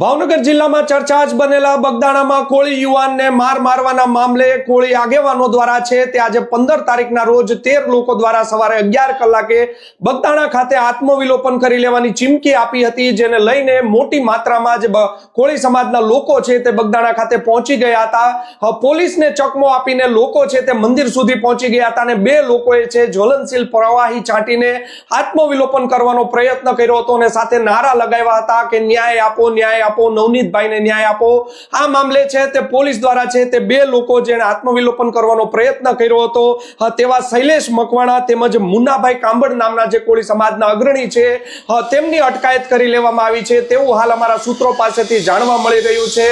ભાવનગર જિલ્લામાં ચર્ચા જ બનેલા બગદાણામાં કોળી યુવાનને માર મારવાના મામલે કોળી આગેવાનો દ્વારા છે તે આજે પંદર તારીખના રોજ તેર લોકો દ્વારા સવારે અગિયાર કલાકે બગદાણા ખાતે આત્મવિલોપન કરી લેવાની ચીમકી આપી હતી, જેને લઈને મોટી માત્રામાં જે કોળી સમાજના લોકો છે તે બગદાણા ખાતે પહોંચી ગયા હતા. પોલીસને ચકમો આપીને લોકો છે તે મંદિર સુધી પહોંચી ગયા હતા અને બે લોકોએ છે જ્વલનશીલ પ્રવાહી છાંટીને આત્મવિલોપન કરવાનો પ્રયત્ન કર્યો હતો અને સાથે નારા લગાવ્યા હતા કે ન્યાય આપો, ન્યાય આપો, નવનીતભાઈને ન્યાય આપો. આ મામલે છે તે પોલીસ દ્વારા છે તે બે લોકો જેણે આત્મવિલોપન કરવાનો પ્રયત્ન કર્યો હતો. તેવા શૈલેષ મકવાણા તેમજ મુન્નાભાઈ કાંબડ નામના જે કોળી સમાજના અગ્રણી છે તેમની અટકાયત કરી લેવામાં આવી છે. તેવું હાલ અમારા સૂત્રો પાસેથી જાણવા મળી રહ્યું છે.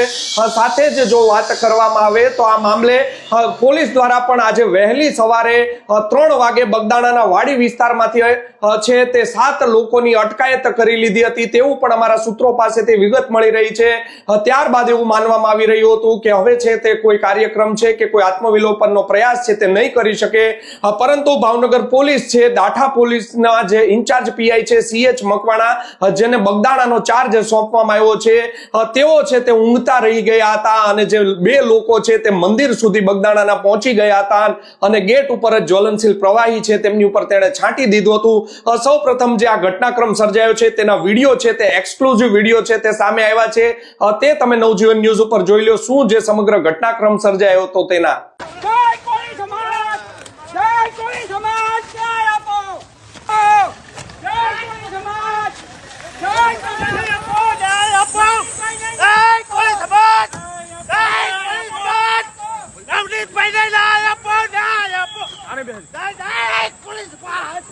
સાથે જ જો વાત કરવામાં આવે તો આ મામલે પોલીસ દ્વારા પણ આજે વહેલી સવારે ત્રણ વાગે બગદાણાના વાડી વિસ્તારમાંથી છે તે સાત લોકોની અટકાયત કરી લીધી હતી. તેવું પણ અમારા સૂત્રો પાસેથી વિગત મળી રહી છે. ત્યારબાદ એવું માનવામાં આવી રહ્યું હતું કે હવે છે તે કોઈ કાર્યક્રમ છે કે કોઈ આત્મવિલોપનનો પ્રયાસ છે તે નહીં કરી શકે. પરંતુ ભાવનગર પોલીસ છે, દાઠા પોલીસના જે ઇન્ચાર્જ પીઆઈ છે સીએચ મકવાણા જેને બગદાણાનો ચાર્જ સોંપવામાં આવ્યો છે. તેઓ છે તે ઊંઘતા રહી ગયા હતા અને જે બે લોકો છે તે મંદિર સુધી બગદાણાના પહોંચી ગયા હતા અને ગેટ ઉપર જ જ્વલનશીલ પ્રવાહી છે તેમની ઉપર તેણે છાંટી દીધું હતું. સૌ પ્રથમ જે આ ઘટનાક્રમ સર્જાયો છે તેના વીડિયો છે તે એક્સક્લુઝિવ વીડિયો છે તે સામે આવ્યા છે. તે તમે નવજીવન ન્યૂઝ ઉપર જોઈ લો શું જે સમગ્ર ઘટનાક્રમ સર્જાયો હતો તેના? જય કોળી સમાજ જય કોળી સમાજ જય આપો જય કોળી સમાજ જય કોળી આપો જય આપો જય કોળી સમાજ જય કોળી સમાજ નવનીતભાઈ ને ન્યાય આપો ન્યાય આપો જય જય કોળી સમાજ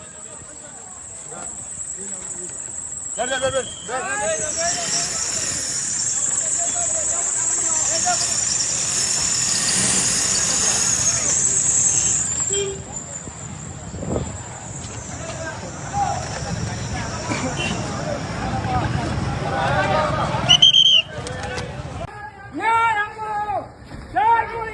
ન્યાય આપો જય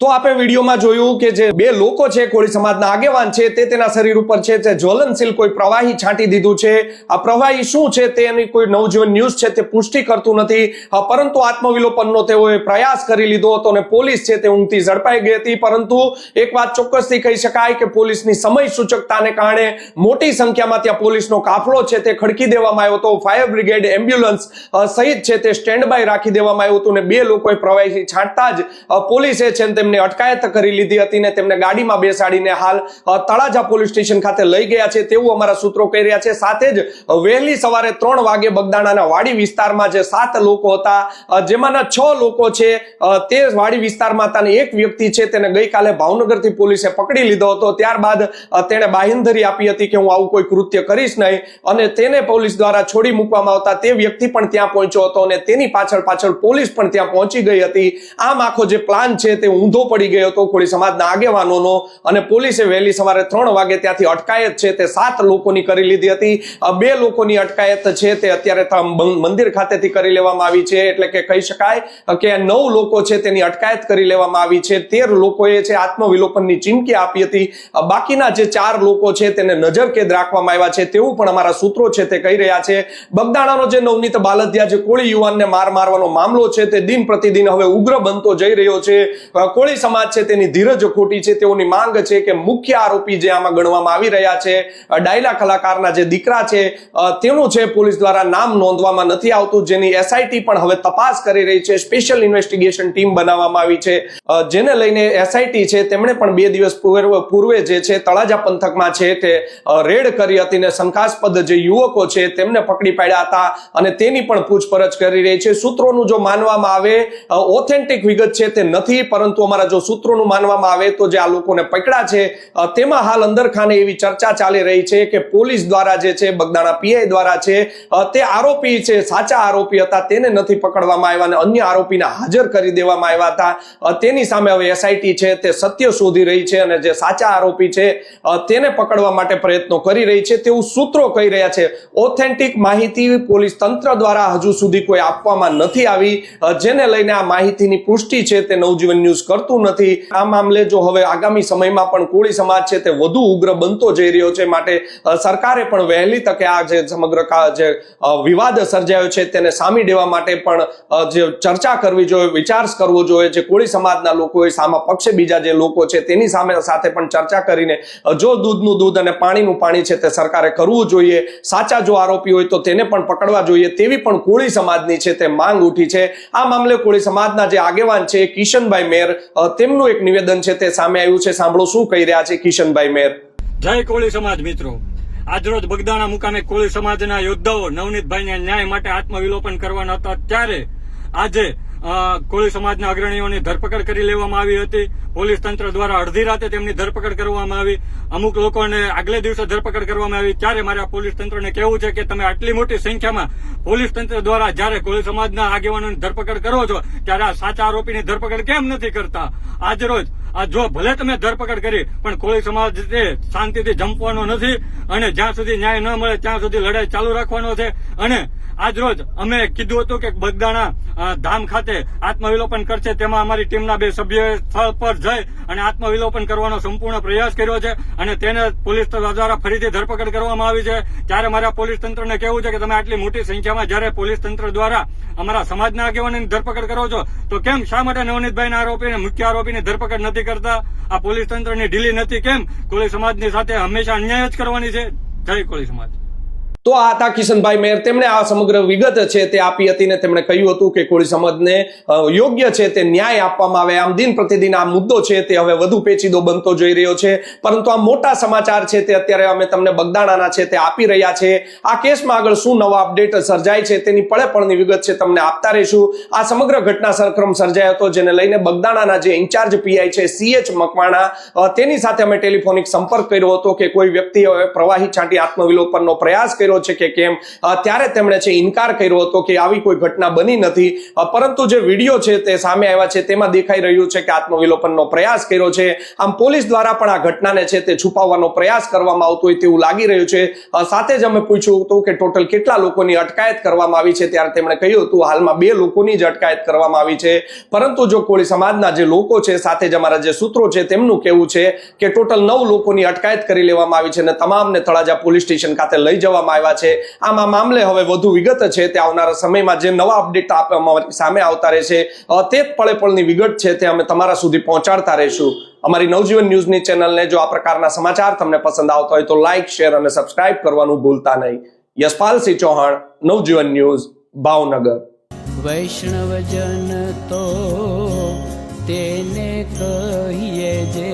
તો આપણે વિડીયોમાં જોયું કે જે બે લોકો છે, કોળી સમાજના આગેવાન છે, તે તેના શરીર ઉપર છે, તે જ્વલનશીલ કોઈ પ્રવાહી છાંટી દીધું છે. આ પ્રવાહી શું છે તેની કોઈ નવજીવન ન્યૂઝ છે, તે પુષ્ટિ કરતું નથી. પરંતુ આત્મવિલોપનનો તેઓએ પ્રયાસ કરી લીધો હતો અને પોલીસ છે, તે ઊંઘથી ઝડપાઈ ગઈ હતી. પરંતુ એક વાત ચોક્કસથી કહી શકાય કે પોલીસની સમય સૂચકતાને કારણે મોટી સંખ્યામાં ત્યાં પોલીસનો કાફલો છે, તે ખડકી દેવામાં આવ્યો હતો. ફાયર બ્રિગેડ એમ્બ્યુલન્સ સહિત છે, તે સ્ટેન્ડ બાય રાખી દેવામાં આવ્યું હતું અને બે લોકોએ પ્રવાહી છાંટતા જ પોલીસે છે ને તેમને અટકાયત કરી લીધી હતી ને તેમને ગાડીમાં બેસાડીને હાલ તળાજા પોલીસ સ્ટેશન ખાતે લઈ ગયા છે. તેવું અમારા સૂત્રો કહી રહ્યા છે. સાથે જ વહેલી સવારે ત્રણ વાગે બગદાણાના વાડી વિસ્તારમાં જે સાત લોકો હતા જેમાંના છ લોકો છે તે વાડી વિસ્તારમાં એક વ્યક્તિ છે તેને ગઈકાલે ભાવનગરથી પોલીસે પકડી લીધો હતો. ત્યારબાદ તેણે બાહેંધરી આપી હતી કે હું આવું કોઈ કૃત્ય કરીશ નહીં અને તેને પોલીસ દ્વારા છોડી મૂકવામાં આવતા તે વ્યક્તિ પણ ત્યાં પહોંચ્યો હતો અને તેની પાછળ પાછળ પોલીસ પણ ત્યાં પહોંચી ગઈ હતી. આમ આખો જે પ્લાન છે તે ઊંધો પડી ગયો હતો. કોળી સમાજના આગેવાનોનો અને પોલીસે વહેલી સવારે ત્રણ વાગે ત્યાંથી અટકાયત છે તે સાત લોકોની કરી લીધી હતી. બે લોકોની અટકાયત છે તે અત્યારે મંદિર ખાતેથી કરી લેવામાં આવી છે. એટલે કે કહી શકાય કે નવ લોકો છે તેની અટકાયત કરી લેવામાં આવી છે. તેર લોકોએ છે આત્મવિલોપનની ચીમકી આપી હતી. બાકીના જે ચાર લોકો છે તેને નજરકેદ રાખવામાં આવ્યા છે. તેવું પણ અમારા સૂત્રો છે તે કહી રહ્યા છે. બગદાણાનો જે નવનીત બાલધ્યા જે કોળી યુવાનને માર મારવાનો મામલો છે તે દિન પ્રતિદિન હવે ઉગ્ર બનતો જઈ રહ્યો છે. અ, કોળી સમાજ છે, તેની ધીરજ ખોટી છે, તેઓની માંગ છે કે મુખ્ય આરોપી જે આમાં ગણવામાં આવી રહ્યા છે ડાયલા કલાકારના જે દીકરા છે તેનું છે પોલીસ દ્વારા નામ નોંધવામાં નથી આવતું, જેની એસઆઈટી પણ હવે તપાસ કરી રહી છે, સ્પેશિયલ ઇન્વેસ્ટિગેશન ટીમ બનાવવામાં આવી છે જેને લઈને એસઆઈટી છે, તેમણે પણ બે દિવસ પૂર્વે જે છે, તળાજા પંથકમાં છે તે રેડ કરી હતી ને શંકાસ્પદ જે યુવકો છે તેમને પકડી પાડ્યા હતા અને તેની પણ પૂછપરછ કરી રહી છે. સૂત્રોનું જો માનવામાં આવે ઓથેન્ટિક વિગત છે તે નથી, પરંતુ અમારા અમારા જો સૂત્રોનું માનવામાં આવે તો જે આ લોકોને પકડ્યા છે તેમાં હાલ અંદરખાને એવી ચર્ચા ચાલી રહી છે કે પોલીસ દ્વારા જે છે, બગદાણા પીઆઈ દ્વારા છે તે આરોપી છે, સાચા આરોપી હતા, તેને નથી પકડવામાં આવ્યા અને અન્ય આરોપીને હાજર કરી દેવામાં આવ્યા હતા. તેની સામે હવે એસઆઈટી છે, તે સત્ય શોધી રહી છે અને જે સાચા આરોપી છે તેને પકડવા માટે પ્રયત્નો કરી રહી છે તેવું સૂત્રો કહી રહ્યા છે. ઓથેન્ટિક માહિતી પોલીસ તંત્ર દ્વારા હજુ સુધી કોઈ આપવામાં નથી આવી. જેને લઈને આ માહિતીની પુષ્ટિ છે તે નવજીવન ન્યૂઝ કરતું નથી. આ મામલે જો હવે આગામી સમયમાં પણ કોળી સમાજ છે તે વધુ ઉગ્ર બનતો જઈ રહ્યો છે માટે સરકારે પણ વહેલી તકે આ જે સમગ્ર જે વિવાદ સર્જાયો છે તેને સામી દેવા માટે પણ જે ચર્ચા કરવી જોઈએ, વિચાર કરવો જોઈએ. જે કોળી સમાજના લોકોએ સામા પક્ષે બીજા જે લોકો છે તેની સામે સાથે પણ ચર્ચા કરીને જો દૂધનું દૂધ અને પાણીનું પાણી છે તે સરકારે કરવું જોઈએ, સાચા જો આરોપી હોય તો તેને પણ પકડવા જોઈએ તેવી પણ કોળી સમાજની છે તે માંગ ઉઠી છે. આ મામલે કોળી સમાજના જે આગેવાન છે કિશનભાઈ મેર તેમનું એક નિવેદન છે તે સામે આવ્યું છે. સાંભળો શું કહી રહ્યા છે કિશનભાઈ મેર. જય કોળી સમાજ મિત્રો. આજરોજ બગદાણા મુકામે કોળી સમાજના યોદ્ધાઓ નવનીતભાઈને ન્યાય માટે આત્મવિલોપન કરવાના હતા ત્યારે આજે કોળી સમાજના અગ્રણીઓની ધરપકડ કરી લેવામાં આવી હતી. પોલીસ તંત્ર દ્વારા અડધી રાતે તેમની ધરપકડ કરવામાં આવી. અમુક લોકોને આગલે દિવસે ધરપકડ કરવામાં આવી. ત્યારે મારે પોલીસ તંત્રને કહેવું છે કે તમે આટલી મોટી સંખ્યામાં પોલીસ તંત્ર દ્વારા જ્યારે કોળી સમાજના આગેવાનોની ધરપકડ કરો છો, ત્યારે આ સાચા આરોપીની ધરપકડ કેમ નથી કરતા? આજરોજ આ જો ભલે તમે ધરપકડ કરી, પણ કોળી સમાજ શાંતિથી જંપવાનો નથી અને જ્યાં સુધી ન્યાય ન મળે, ત્યાં સુધી લડાઈ ચાલુ રાખવાનો છે. અને આજ રોજ અમે કીધું હતું કે બગદાણા ધામ ખાતે આત્મવિલોપન કરશે તેમાં અમારી ટીમના બે સભ્યોએ સ્થળ પર જઈ અને આત્મવિલોપન કરવાનો સંપૂર્ણ પ્રયાસ કર્યો છે અને તેને પોલીસ દ્વારા ફરીથી ધરપકડ કરવામાં આવી છે. ત્યારે મારા પોલીસ તંત્રને કહેવું છે કે તમે આટલી મોટી સંખ્યામાં જ્યારે પોલીસ તંત્ર દ્વારા અમારા સમાજના આગેવાનોની ધરપકડ કરો છો, તો કેમ શા માટે નવનીતભાઈના આરોપીને, મુખ્ય આરોપીની ધરપકડ નથી કરતા? આ પોલીસ તંત્રની ઢીલી નથી કેમ? કોળી સમાજની સાથે હંમેશા અન્યાય જ કરવાની છે. જય કોળી સમાજ. તો આ હતા કિશનભાઈ મેર. તેમણે આ સમગ્ર વિગત છે તે આપી હતી ને તેમણે કહ્યું હતું કે કોળી સમાજને યોગ્ય છે તે ન્યાય આપવામાં આવે. આમ દિન પ્રતિદિન આ મુદ્દો છે તે હવે વધુ પેચીદો બનતો જઈ રહ્યો છે. પરંતુ આ મોટા સમાચાર છે તે અત્યારે અમે તમને બગદાણાના છે તે આપી રહ્યા છે. આ કેસમાં આગળ શું નવા અપડેટ સર્જાય છે તેની પળેપળની વિગત છે તમને આપતા રહીશું. આ સમગ્ર ઘટના સરક્રમ સર્જાયો હતો જેને લઈને બગદાણાના જે ઇન્ચાર્જ પીઆઈ છે સીએચ મકવાણા તેની સાથે અમે ટેલિફોનિક સંપર્ક કર્યો હતો કે કોઈ વ્યક્તિએ પ્રવાહી છાંટી આત્મવિલોપનનો પ્રયાસ કર્યો છે કે કેમ? ત્યારે તેમણે છે ઇનકાર કર્યો હતો કે આવી કોઈ ઘટના બની નથી. પરંતુ જે વીડિયો છે તે સામે આવ્યા છે, તેમાં દેખાઈ રહ્યું છે કે આત્મવિલોપનનો પ્રયાસ કર્યો છે. આમ પોલીસ દ્વારા પણ આ ઘટનાને છે તે છુપાવવાનો પ્રયાસ કરવામાં આવતો હોય તેવું લાગી રહ્યું છે. સાથે જ અમે પૂછ્યું હતું કે ટોટલ કેટલા લોકોની અટકાયત કરવામાં આવી છે, ત્યારે તેમણે કહ્યું હતું, હાલમાં બે લોકોની જ અટકાયત કરવામાં આવી છે. પરંતુ જો કોળી સમાજના જે લોકો છે, સાથે જ અમારા જે સૂત્રો છે, તેમનું કહેવું છે કે ટોટલ નવ લોકોની અટકાયત કરી લેવામાં આવી છે અને તમામને તળાજા પોલીસ સ્ટેશન ખાતે લઈ જવામાં આવ્યા છે. આમ મામલે હવે વધુ વિગત છે તે આવનારા સમયમાં જે નવા અપડેટ સામે આવતા રહેશે. તે પળે પળની વિગત છે તે અમે તમારા સુધી પહોંચાડતા રહીશું. અમારી નવજીવન ન્યૂઝની ચેનલને જો આ પ્રકારના સમાચાર તમને પસંદ આવતા હોય તો લાઇક શેર અને સબસ્ક્રાઇબ કરવાનું ભૂલતા નહીં. યશપાલસિંહ ચૌહાણ, નવજીવન ન્યૂઝ, ભાવનગર. વૈષ્ણવજન તો તેને કહીએ જે